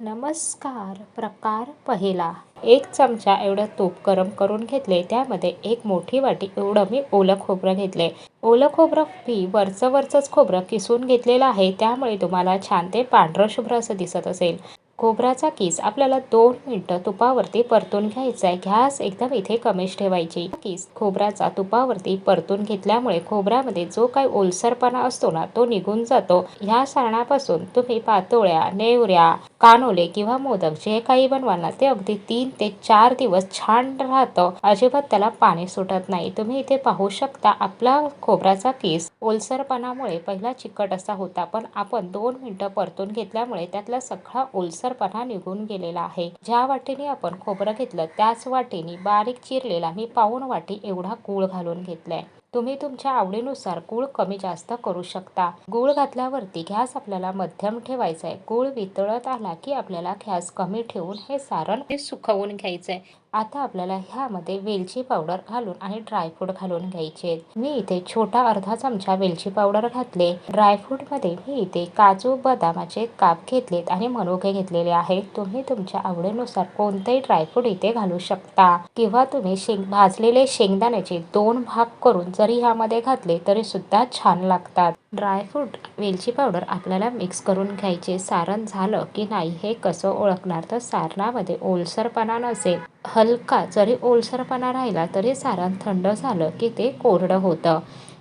नमस्कार प्रकार पहिला. एक चमचा एवढं तूप गरम करून घेतले त्यामध्ये एक मोठी वाटी एवढं मी ओलं खोबरं घेतले. ओलं खोबरं मी वरचं वरचंच खोबरं किसून घेतलेलं आहे त्यामुळे तुम्हाला छान ते पांढरं शुभ्र असं दिसत असेल. खोबराचा किस आपल्याला दोन मिनटं तुपावरती परतून घ्यायचा आहे गॅस एकदम इथे कमीच ठेवायची. किस खोबराचा तुपावरती परतून घेतल्यामुळे खोबऱ्यामध्ये जो काही ओलसरपणा असतो ना तो निघून जातो. ह्या सारणापासून तुम्ही पातोळ्या नेवऱ्या कानोले किंवा मोदक जे काही बनवाल ना ते अगदी तीन ते चार दिवस छान राहतं. अजिबात त्याला पाणी सुटत नाही. तुम्ही इथे पाहू शकता आपला खोबऱ्याचा केस ओलसरपणामुळे पहिला चिकट असा होता पण आपण दोन मिनिटं परतून घेतल्यामुळे त्यातला सगळा ओलसरपणा निघून गेलेला आहे. ज्या वाटीने आपण खोबरं घेतलं त्याच वाटीने बारीक चिरलेला मी पाऊन वाटी एवढा गूळ घालून घेतलाय. तुम्ही तुमच्या आवडीनुसार गूळ कमी जास्त करू शकता. गूळ घातल्यावरती घ्यास आपल्याला मध्यम ठेवायचा आहे गूळ वितळत आला की आपल्याला घ्यास कमी ठेवून हे सारण सुकवून घ्यायचं आहे आता आपल्याला ह्यामध्ये वेलची पावडर घालून आणि ड्रायफ्रूट घालून घ्यायचे. मी इथे छोटा अर्धा चमचा वेलची पावडर घातले. ड्रायफ्रूटमध्ये मी इथे काजू बदामाचे काप घेतलेत आणि मनुके घेतलेले आहेत. तुम्ही तुमच्या आवडीनुसार कोणतेही ड्रायफ्रूट इथे घालू शकता. किंवा तुम्ही शेंग भाजलेले शेंगदाण्याचे दोन भाग करून जर ह्यामध्ये घातले तरी सुद्धा छान लागतात. ड्रायफ्रूट वेलची पावडर आपल्याला मिक्स करून घ्यायचे. सारण झालं की नाही हे कसं ओळखणार? तर सारणामध्ये ओलसरपणा नसेल. हलका जरी ओलसरपणा राहिला तरी सारण थंड झालं की ते कोरडं होतं.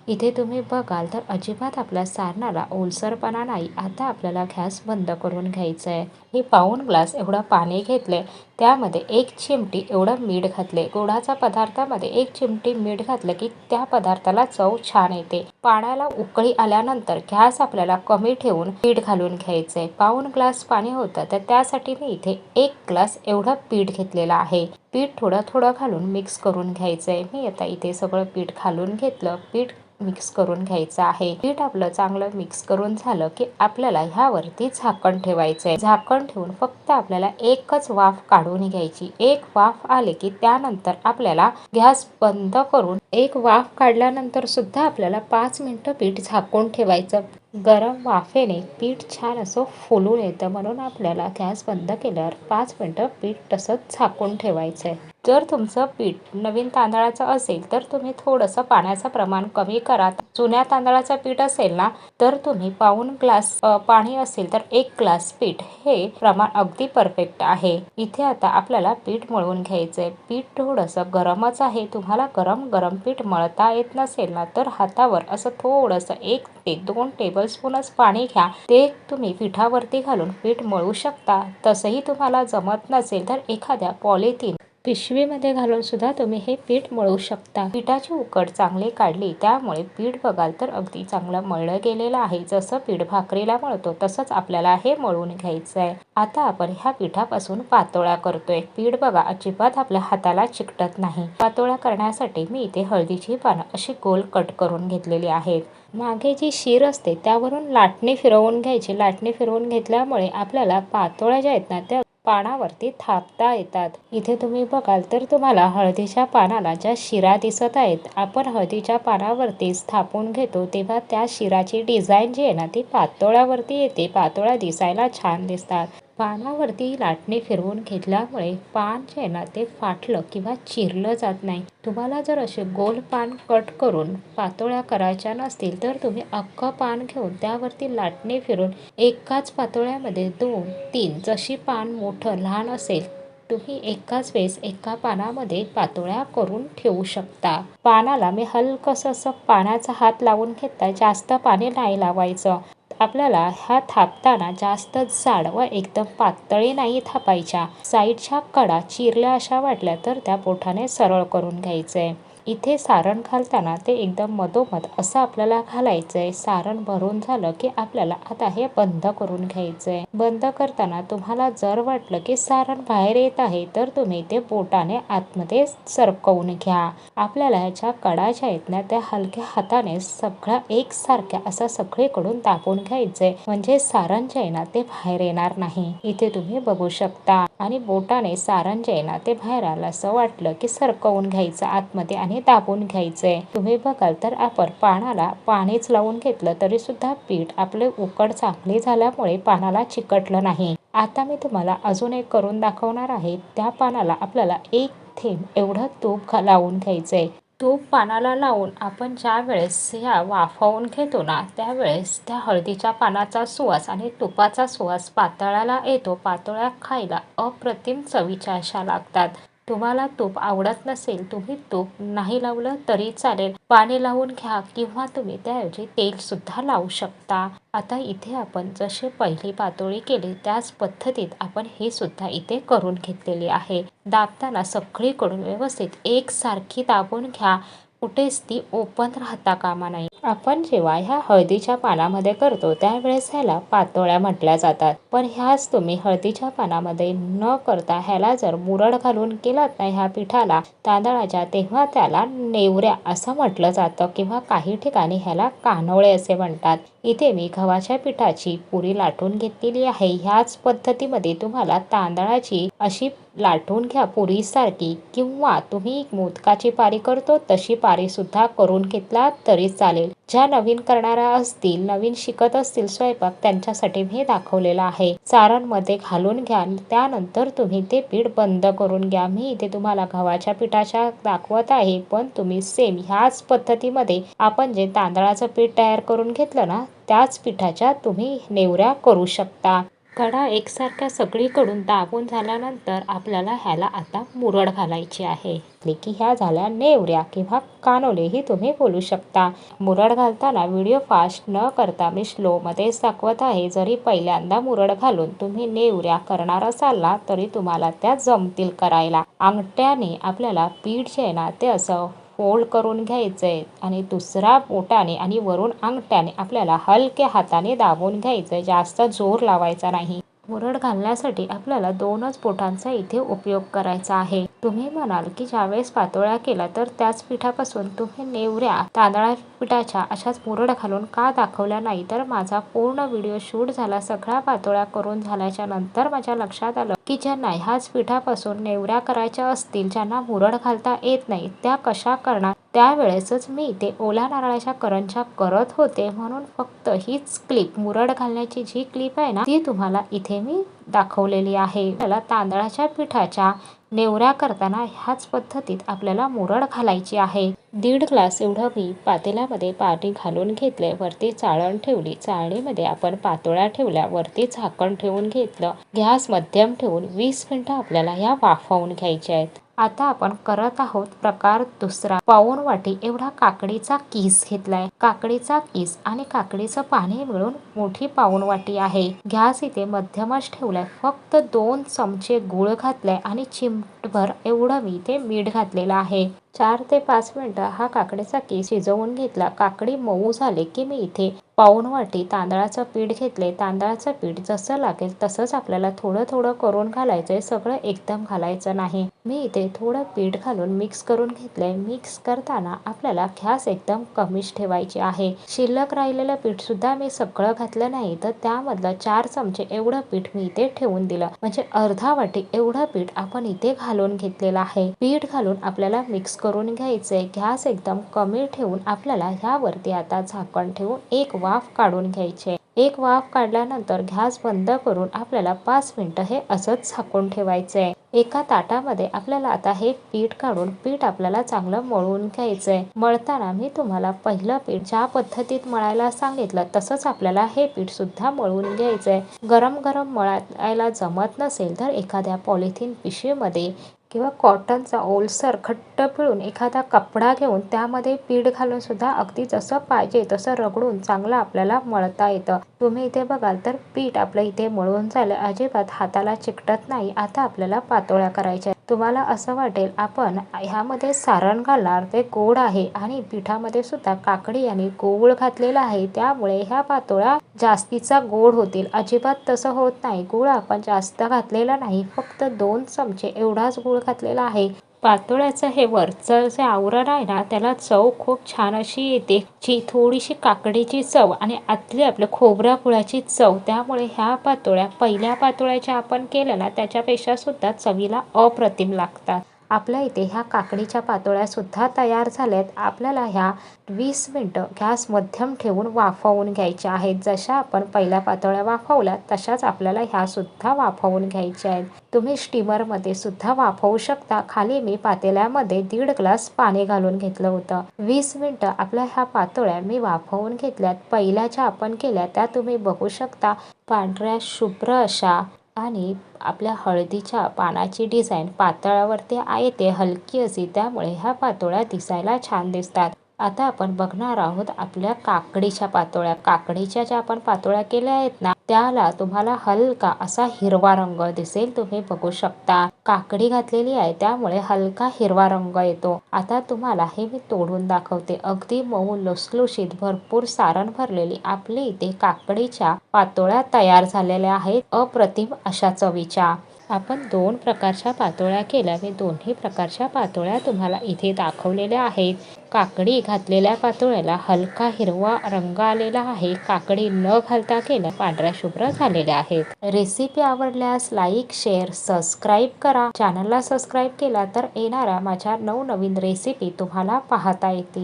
इथे तुम्ही बघाल तर अजिबात आपल्या सारणाला ओलसरपणा नाही. आता आपल्याला गॅस बंद करून घ्यायचं आहे हे पाऊण ग्लास एवढं पाणी घेतले त्यामध्ये एक चिमटी एवढं मीठ घातले. गोडाच्या पदार्थामध्ये एक चिमटी मीठ घातलं की त्या पदार्थाला चव छान येते. पाण्याला उकळी आल्यानंतर गॅस आपल्याला कमी ठेवून पीठ घालून घ्यायचंय पाऊण ग्लास पाणी होतं तर त्यासाठी मी इथे एक ग्लास एवढं पीठ घेतलेलं आहे. पीठ थोडं थोडं घालून मिक्स करून घ्यायचंय मी आता इथे सगळं पीठ घालून घेतलं. पीठ मिक्स करून घ्यायचं आहे. पीठ आपलं चांगलं मिक्स करून झालं की आपल्याला ह्यावरती झाकण ठेवायचं आहे झाकण ठेवून फक्त आपल्याला एकच वाफ काढून घ्यायची. एक वाफ आले की त्यानंतर आपल्याला गॅस बंद करून एक वाफ काढल्यानंतर सुद्धा आपल्याला पाच मिनिटं पीठ झाकून ठेवायचं. गरम वाफेने पीठ छान असं फुलून येतं. म्हणून आपल्याला गॅस बंद केल्यावर पाच मिनटं पीठ तसंच झाकून ठेवायचं आहे जर तुमचं पीठ नवीन तांदळाचं असेल तर तुम्ही थोडंसं पाण्याचं प्रमाण कमी करा. जुन्या तांदळाचं पीठ असेल ना तर तुम्ही पाऊन ग्लास पाणी असेल तर एक ग्लास पीठ. हे प्रमाण अगदी परफेक्ट आहे. इथे आता आपल्याला पीठ मळून आहे पीठ थोडंसं गरमच आहे. तुम्हाला गरम गरम पीठ मळता येत नसेल ना तर हातावर असं थोडंसं एक ते दोन टेबल स्पूनच पाणी घ्या. ते तुम्ही पिठावरती घालून पीठ मळू शकता. तसंही तुम्हाला जमत नसेल तर एखाद्या पॉलिथिन पिशवीमध्ये घालून सुद्धा तुम्ही हे पीठ मळू शकता. पिठाची उकड चांगली काढली त्यामुळे पीठ बघाल तर अगदी चांगलं मळलं गेलेलं आहे. जसं पीठ भाकरीला मळतो तसंच आपल्याला हे मळून घ्यायचं आहे आता आपण ह्या पिठापासून पातोळ्या करतोय. पीठ बघा अजिबात आपल्या हाताला चिकटत नाही. पातोळ्या करण्यासाठी मी इथे हळदीची पानं अशी गोल कट करून घेतलेली आहेत. मागे जी शीर असते त्यावरून लाटणे फिरवून घ्यायची. लाटणे फिरवून घेतल्यामुळे आपल्याला पातोळ्या ज्या आहेत ना त्या पानावरती थापता येतात. इथे तुम्ही बघाल तर तुम्हाला हळदीच्या पानाला ज्या शिरा दिसत आहेत आपण हळदीच्या पानावरती थापून घेतो तेव्हा त्या शिराची डिझाईन जी आहे ना ती पातोळ्यावरती येते. पातोळ्या दिसायला छान दिसतात. पानावरती लाटणे फिरवून घेतल्यामुळे पान जे आहे ना ते फाटलं किंवा चिरलं जात नाही. तुम्हाला जर असे गोल पान कट करून पातोळ्या करायच्या नसतील तर तुम्ही अख्खं पान घेऊन त्यावरती लाटणे फिरून एकाच पातोळ्यामध्ये दोन तीन जशी पान मोठं लहान असेल तुम्ही एकाच वेळेस एका पानामध्ये पातोळ्या करून ठेवू शकता. पानाला मी हलकस असं पाण्याचा हात लावून घेता जास्त पाणी नाही लावायचं. आपल्याला ह्या थापताना जास्त जाड व एकदम पातळी नाही थापायच्या. साईडच्या कडा चिरल्या अशा वाटल्या तर त्या पोठाने सरळ करून घ्यायचे. इथे सारण घालताना ते एकदम मधोमध असं आपल्याला घालायचं आहे सारण भरून झालं की आपल्याला आता हे बंद करून घ्यायचं आहे बंद करताना तुम्हाला जर वाटलं की सारण बाहेर येत आहे तर तुम्ही ते बोटाने आतमध्ये सरकवून घ्या. आपल्याला ह्याच्या कडा ज्या आहेत ना त्या हलक्या हाताने सगळ्या एकसारख्या असा सगळीकडून दाबून घ्यायचंय. म्हणजे सारण जे आहे ना ते बाहेर येणार नाही. इथे तुम्ही बघू शकता. आणि बोटाने सारण जे आहे ना ते बाहेर आलं असं वाटलं की सरकवून घ्यायचं आतमध्ये आणि दाबून घ्यायचंय तुम्ही बघाल तर आपण पानाला पाणीच लावून घेतलं तरी सुद्धा पीठ आपले उकड चांगली झाल्यामुळे पानाला चिकटलं नाही. आता मी तुम्हाला अजून एक करून दाखवणार आहे. त्या पानाला आपल्याला एक थेंब एवढं तूप लावून घ्यायचं. आहे तूप पानाला लावून आपण ज्या वेळेस ह्या वाफवून घेतो ना त्यावेळेस त्या हळदीच्या पानाचा सुवास आणि तुपाचा सुवास पातळाला येतो. पातोळ्या खायला अप्रतिम चवीच्या अशा लागतात. तुम्हाला तूप आवडत नसेल तुम्ही तूप नाही लावलं तरी चालेल. पाणी लावून घ्या किंवा तुम्ही त्याऐवजी तेल सुद्धा लावू शकता. आता इथे आपण जशी पहिली पातोळी केली त्याच पद्धतीत आपण हे सुद्धा इथे करून घेतलेली आहे. दाबताना सगळीकडून व्यवस्थित एकसारखी दाबून घ्या. कुठेच ती ओपन राहता कामा नाही. आपण जेव्हा ह्या हळदीच्या पानामध्ये करतो त्यावेळेस ह्याला पातोळ्या म्हटल्या जातात. पण ह्याच तुम्ही हळदीच्या पानामध्ये न करता ह्याला जर मुरड घालून केलात ना ह्या पिठाला तांदळाच्या तेव्हा त्याला नेवऱ्या असं म्हटलं जातं किंवा काही ठिकाणी ह्याला कानोळे असे म्हणतात. इथे मी गव्हाच्या पिठाची पुरी लाटून घेतलेली आहे. ह्याच पद्धतीमध्ये तुम्हाला तांदळाची अशी लाटून घ्या पुरीसारखी किंवा तुम्ही मोदकाची पारी करतो तशी पारी सुद्धा करून घेतला तरी चालेल. ज्या नवीन करणाऱ्या असतील नवीन शिकत असतील स्वयंपाक त्यांच्यासाठी मी दाखवलेला आहे. सारणमध्ये घालून घ्याल त्यानंतर तुम्ही ते पीठ बंद करून घ्या. मी इथे तुम्हाला गव्हाच्या पिठाच्या दाखवत आहे पण तुम्ही सेम ह्याच पद्धतीमध्ये आपण जे तांदळाचं पीठ तयार करून घेतलं ना त्याच पिठाच्या तुम्ही नेवऱ्या करू शकता. कडा एकसारख्या सगळीकडून दाबून झाल्यानंतर आपल्याला ह्याला आता मुरड घालायची आहे. की ह्या झाल्या नेवऱ्या किंवा कानोले तुम्ही बोलू शकता. मुरड घालताना व्हिडिओ फास्ट न करता मी स्लोमध्येच दाखवत आहे. जरी पहिल्यांदा मुरड घालून तुम्ही नेवऱ्या करणार असाल ना तरी तुम्हाला त्या जमतील करायला. अंगठ्याने आपल्याला पीठ जे आहे ना ते असं फोल्ड करून घ्यायचं आहे आणि दुसरा बोटाने आणि वरून अंगठ्याने आपल्याला हलक्या हाताने दाबून घ्यायचं. आहे जास्त जोर लावायचा नाही. मुरड घालण्यासाठी आपल्याला दोनच बोटांचा इथे उपयोग करायचा आहे. तुम्ही म्हणाल की ज्यावेळेस पातोळ्या केला तर त्याच पिठापासून तुम्ही नेवऱ्या तांदळा पिठाच्या अशाच मुरड घालून का दाखवल्या नाही? तर माझा पूर्ण व्हिडिओ शूट झाला सगळ्या पातोळ्या करून झाल्याच्यानंतर माझ्या लक्षात आलं की ज्यांना ह्याच पिठापासून नेवऱ्या करायच्या असतील ज्यांना मुरड घालता येत नाही त्या कशा करणार? त्यावेळेसच मी ते ओल्या नारळाच्या करंजा करत होते म्हणून फक्त हीच क्लिप मुरड घालण्याची जी क्लिप आहे ना ती तुम्हाला इथे मी दाखवलेली आहे. आपल्याला तांदळाच्या पिठाच्या नेवऱ्या करताना ह्याच पद्धतीत आपल्याला मुरड घालायची आहे. दीड ग्लास एवढं मी पातेल्यामध्ये पाणी घालून घेतले. वरती चाळण ठेवली. चाळणीमध्ये आपण पातोळ्या ठेवल्या. वरती झाकण ठेवून घेतलं. गॅस मध्यम ठेवून वीस मिनिटं आपल्याला ह्या वाफवून घ्यायच्या आहेत. आता आपण करत आहोत प्रकार दुसरा. पाऊन वाटी एवढा काकडीचा किस घेतलाय. काकडीचा किस आणि काकडीचं पाणी मिळून मोठी पाऊन वाटी आहे. गॅस इथे मध्यमच ठेवलाय. फक्त दोन चमचे गूळ घातलाय आणि चिमटभर एवढं मी इथे मीठ घातलेलं आहे. चार ते पाच मिनटं हा काकडीचा केस शिजवून घेतला. काकडी मऊ झाले की मी इथे पाऊन वाटी तांदळाचं पीठ घेतले. तांदळाचं पीठ जसं लागेल तसंच आपल्याला थोडं थोडं करून घालायचंय. सगळं एकदम घालायचं नाही. मी इथे थोडं पीठ घालून मिक्स करून घेतलंय. मिक्स करताना आपल्याला ख्यास एकदम कमीच ठेवायची आहे. शिल्लक राहिलेलं पीठ सुद्धा मी सगळं घातलं नाही तर त्यामधलं चार चमचे एवढं पीठ मी इथे ठेवून दिलं. म्हणजे अर्धा वाटी एवढं पीठ आपण इथे घालून घेतलेलं आहे. पीठ घालून आपल्याला मिक्स करून घ्यायचे. घ्यास एकदम कमी ठेवून आपल्याला ह्यावरती आता झाकण ठेवून एक वाफ काढून घ्यायचे. एक वाफ काढल्यानंतर घास बंद करून आपल्याला पाच मिनिटं हे असंच झाकून ठेवायचंय एका ताटामध्ये आपल्याला आता हे पीठ काढून पीठ आपल्याला चांगलं मळून घ्यायचंय मळताना मी तुम्हाला पहिलं पीठ ज्या पद्धतीत मळायला सांगितलं तसंच आपल्याला हे पीठ सुद्धा मळून घ्यायचंय गरम गरम मळायला जमत नसेल तर एखाद्या पॉलिथिन पिशवीमध्ये किंवा कॉटनचा ओलसर घट्ट पिळून एखादा कपडा घेऊन त्यामध्ये पीठ घालून सुद्धा अगदी जसं पाहिजे तसं रगडून चांगलं आपल्याला मळता येतं. तुम्ही इथे बघाल तर पीठ आपलं इथे मळून झालं. अजिबात हाताला चिकटत नाही. आता आपल्याला पातोळ्या करायच्या तुम्हाला असं वाटेल आपण ह्यामध्ये सारण घालणार ते गोड आहे आणि पिठामध्ये सुद्धा काकडी आणि गोळ घातलेला आहे. त्यामुळे ह्या पातोळ्या जास्तीचा गोड होतील. अजिबात तसं होत नाही. गुळ आपण जास्त घातलेला नाही. फक्त दोन चमचे एवढाच गुळ घातलेला आहे. पातोळ्याचं हे वरचं जे आवरण आहे ना त्याला चव खूप छान अशी येते. जी थोडीशी काकडीची चव आणि आतली आपल्या खोबऱ्या गुळाची चव त्यामुळे ह्या पातोळ्या पहिल्या पातोळ्याच्या आपण केल्या ना त्याच्यापेक्षा सुद्धा चवीला अप्रतिम लागतात. आपल्या इथे ह्या काकडीच्या पातोळ्या सुद्धा तयार झाल्यात. आपल्याला ह्या वीस मिनटं गॅस मध्यम ठेवून वाफवून घ्यायच्या आहेत. जशा आपण पहिल्या पातोळ्या वाफवल्या तशाच आपल्याला ह्या सुद्धा वाफवून घ्यायच्या आहेत. तुम्ही स्टीमरमध्ये सुद्धा वाफवू शकता. खाली मी पातेल्यामध्ये दीड ग्लास पाणी घालून घेतलं होतं. वीस मिनटं आपल्या ह्या पातोळ्या मी वाफवून घेतल्यात. पहिल्या ज्या आपण केल्या त्या तुम्ही बघू शकता. पांढऱ्या शुभ्र अशा आणि आपल्या हळदीच्या पानाची डिझाईन पातळावरती ते हलकी अशी त्यामुळे ह्या पातोळ्या दिसायला छान दिसतात. आता आपण बघणार आहोत आपल्या काकडीच्या पातोळ्या. काकडीच्या ज्या आपण पातोळ्या केल्या आहेत ना त्याला तुम्हाला हलका असा हिरवा रंग दिसेल तुम्ही बघू शकता. काकडी घातलेली आहे त्यामुळे हलका हिरवा रंग येतो. आता तुम्हाला हे मी तोडून दाखवते. अगदी मऊ लुसलुशीत भरपूर सारण भरलेली आपली इथे काकडीच्या पातोळ्या तयार झालेल्या आहेत. अप्रतिम अशा चवीच्या. आपण दोन प्रकारच्या पातोळ्या केल्या मी दोन्ही प्रकारच्या पातोळ्या तुम्हाला इथे दाखवलेल्या आहेत. काकडी घातलेल्या पातोळ्याला हलका हिरवा रंग आलेला आहे. काकडी न घालता केल्या पांढऱ्या शुभ्र झालेल्या आहेत. रेसिपी आवडल्यास लाईक शेअर सबस्क्राईब करा. चॅनलला सबस्क्राईब केला तर येणाऱ्या माझ्या नवनवीन रेसिपी तुम्हाला पाहता येतील.